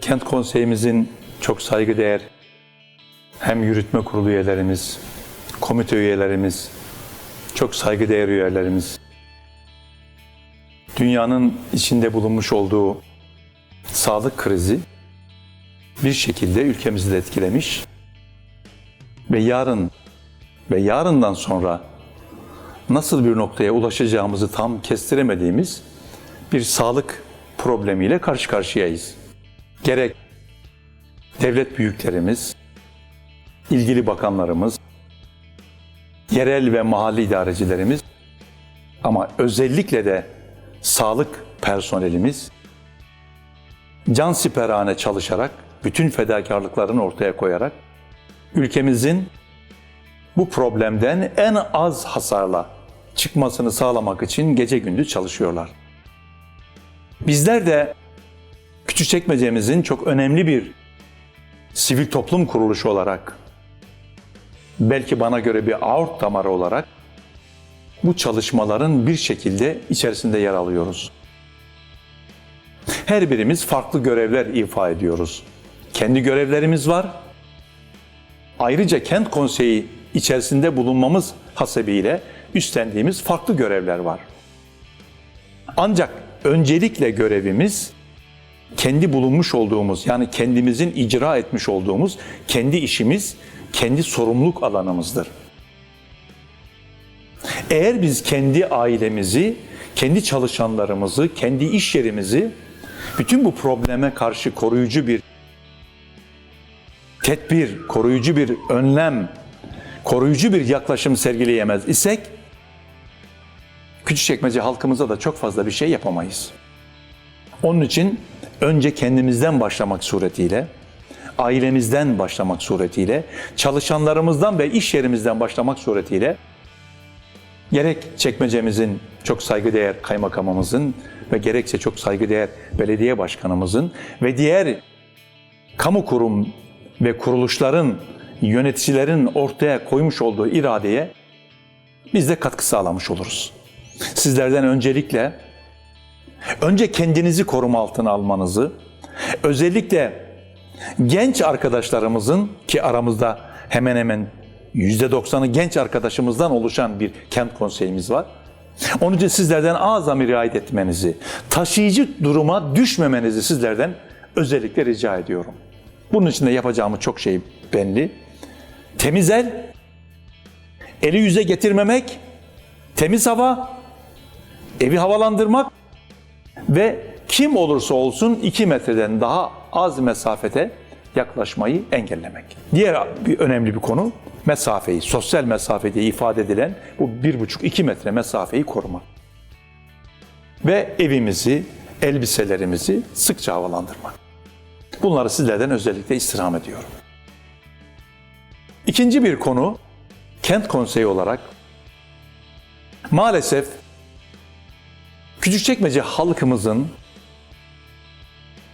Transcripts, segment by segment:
Kent konseyimizin çok saygıdeğer hem yürütme kurulu üyelerimiz, komite üyelerimiz, çok saygıdeğer üyelerimiz, dünyanın içinde bulunmuş olduğu sağlık krizi bir şekilde ülkemizi de etkilemiş ve yarın ve yarından sonra nasıl bir noktaya ulaşacağımızı tam kestiremediğimiz bir sağlık problemiyle karşı karşıyayız. Gerek devlet büyüklerimiz, ilgili bakanlarımız, yerel ve mahalli idarecilerimiz ama özellikle de sağlık personelimiz can siperhane çalışarak, bütün fedakarlıklarını ortaya koyarak ülkemizin bu problemden en az hasarla çıkmasını sağlamak için gece gündüz çalışıyorlar. Bizler de Küçükçekmece'mizin çok önemli bir sivil toplum kuruluşu olarak belki bana göre bir aort damarı olarak bu çalışmaların bir şekilde içerisinde yer alıyoruz. Her birimiz farklı görevler ifa ediyoruz. Kendi görevlerimiz var. Ayrıca kent konseyi içerisinde bulunmamız hasebiyle üstlendiğimiz farklı görevler var. Ancak öncelikle görevimiz kendi bulunmuş olduğumuz yani kendimizin icra etmiş olduğumuz kendi işimiz, kendi sorumluluk alanımızdır. Eğer biz kendi ailemizi, kendi çalışanlarımızı, kendi iş yerimizi bütün bu probleme karşı koruyucu bir tedbir, koruyucu bir önlem, koruyucu bir yaklaşım sergileyemez isek Küçükçekmece halkımıza da çok fazla bir şey yapamayız. Onun için önce kendimizden başlamak suretiyle, ailemizden başlamak suretiyle, çalışanlarımızdan ve iş yerimizden başlamak suretiyle gerek çekmecemizin çok saygıdeğer kaymakamımızın ve gerekse çok saygıdeğer belediye başkanımızın ve diğer kamu kurum ve kuruluşların, yöneticilerin ortaya koymuş olduğu iradeye biz de katkı sağlamış oluruz. Sizlerden öncelikle önce kendinizi koruma altına almanızı, özellikle genç arkadaşlarımızın ki aramızda hemen hemen %90'ı genç arkadaşımızdan oluşan bir kent konseyimiz var. Onun için sizlerden azami riayet etmenizi, taşıyıcı duruma düşmemenizi sizlerden özellikle rica ediyorum. Bunun için de yapacağımız çok şey belli. Temiz el, eli yüze getirmemek, temiz hava, evi havalandırmak ve kim olursa olsun 2 metreden daha az mesafete yaklaşmayı engellemek. Diğer bir önemli bir konu mesafeyi, sosyal mesafe diye ifade edilen bu 1,5-2 metre mesafeyi korumak. Ve evimizi, elbiselerimizi sıkça havalandırmak. Bunları sizlerden özellikle istirham ediyorum. İkinci bir konu, kent konseyi olarak maalesef Küçükçekmece halkımızın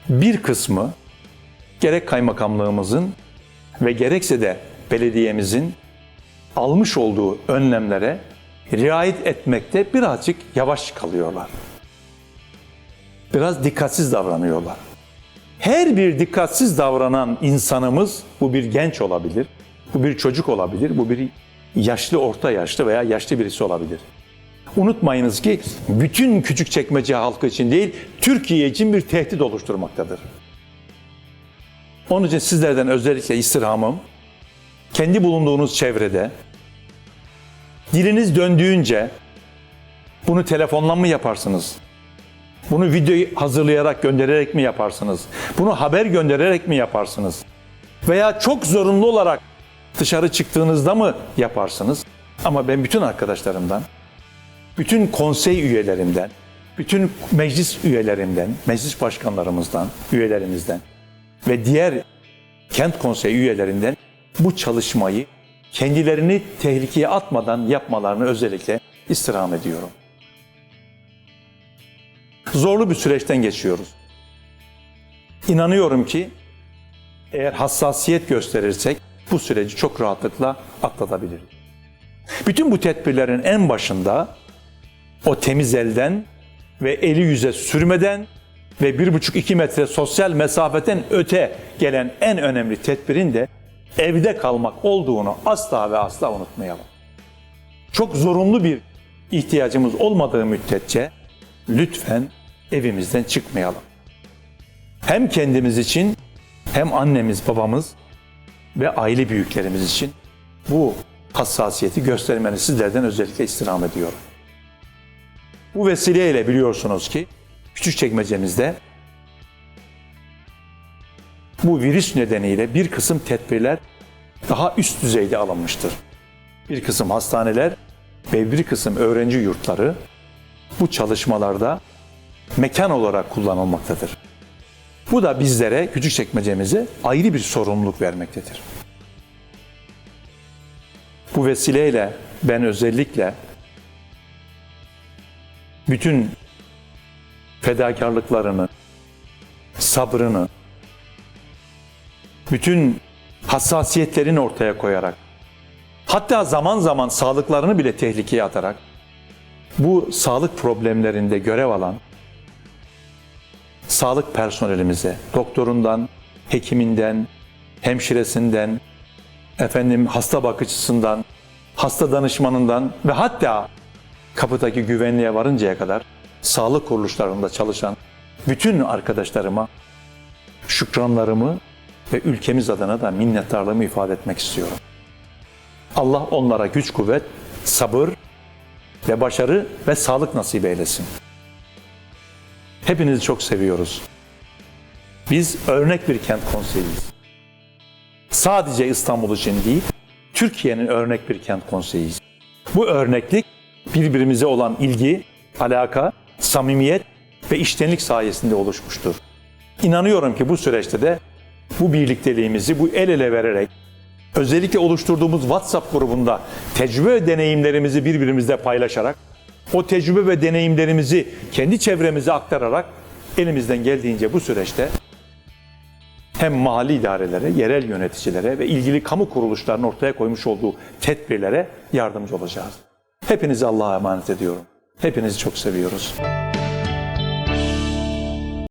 bir kısmı gerek kaymakamlığımızın ve gerekse de belediyemizin almış olduğu önlemlere riayet etmekte birazcık yavaş kalıyorlar. Biraz dikkatsiz davranıyorlar. Her bir dikkatsiz davranan insanımız, bu bir genç olabilir, bu bir çocuk olabilir, bu bir yaşlı, orta yaşlı veya yaşlı birisi olabilir. Unutmayınız ki bütün küçük çekmece halkı için değil, Türkiye için bir tehdit oluşturmaktadır. Onun için sizlerden özellikle istirhamım, kendi bulunduğunuz çevrede, diliniz döndüğünce bunu telefonla mı yaparsınız? Bunu video hazırlayarak göndererek mi yaparsınız? Bunu haber göndererek mi yaparsınız? Veya çok zorunlu olarak dışarı çıktığınızda mı yaparsınız? Ama ben bütün arkadaşlarımdan, bütün konsey üyelerinden, bütün meclis üyelerinden, meclis başkanlarımızdan, üyelerimizden ve diğer kent konseyi üyelerinden bu çalışmayı kendilerini tehlikeye atmadan yapmalarını özellikle istirham ediyorum. Zorlu bir süreçten geçiyoruz. İnanıyorum ki eğer hassasiyet gösterirsek bu süreci çok rahatlıkla atlatabiliriz. Bütün bu tedbirlerin en başında o temiz elden ve eli yüze sürmeden ve 1,5-2 metre sosyal mesafeden öte gelen en önemli tedbirin de evde kalmak olduğunu asla ve asla unutmayalım. Çok zorunlu bir ihtiyacımız olmadığı müddetçe lütfen evimizden çıkmayalım. Hem kendimiz için hem annemiz, babamız ve aile büyüklerimiz için bu hassasiyeti göstermeni sizlerden özellikle istirham ediyorum. Bu vesileyle biliyorsunuz ki küçük çekmecemizde bu virüs nedeniyle bir kısım tedbirler daha üst düzeyde alınmıştır. Bir kısım hastaneler ve bir kısım öğrenci yurtları bu çalışmalarda mekan olarak kullanılmaktadır. Bu da bizlere küçük çekmecemize ayrı bir sorumluluk vermektedir. Bu vesileyle ben özellikle bütün fedakarlıklarını, sabrını, bütün hassasiyetlerini ortaya koyarak, hatta zaman zaman sağlıklarını bile tehlikeye atarak, bu sağlık problemlerinde görev alan sağlık personelimize, doktorundan, hekiminden, hemşiresinden, efendim hasta bakıcısından, hasta danışmanından ve hatta kapıdaki güvenliğe varıncaya kadar sağlık kuruluşlarında çalışan bütün arkadaşlarıma şükranlarımı ve ülkemiz adına da minnettarlığımı ifade etmek istiyorum. Allah onlara güç kuvvet, sabır ve başarı ve sağlık nasip eylesin. Hepinizi çok seviyoruz. Biz örnek bir kent konseyiyiz. Sadece İstanbul için değil, Türkiye'nin örnek bir kent konseyiyiz. Bu örneklik birbirimize olan ilgi, alaka, samimiyet ve iştenlik sayesinde oluşmuştur. İnanıyorum ki bu süreçte de bu birlikteliğimizi bu el ele vererek özellikle oluşturduğumuz WhatsApp grubunda tecrübe ve deneyimlerimizi birbirimizle paylaşarak o tecrübe ve deneyimlerimizi kendi çevremize aktararak elimizden geldiğince bu süreçte hem mahalli idarelere, yerel yöneticilere ve ilgili kamu kuruluşlarının ortaya koymuş olduğu tedbirlere yardımcı olacağız. Hepinizi Allah'a emanet ediyorum. Hepinizi çok seviyoruz.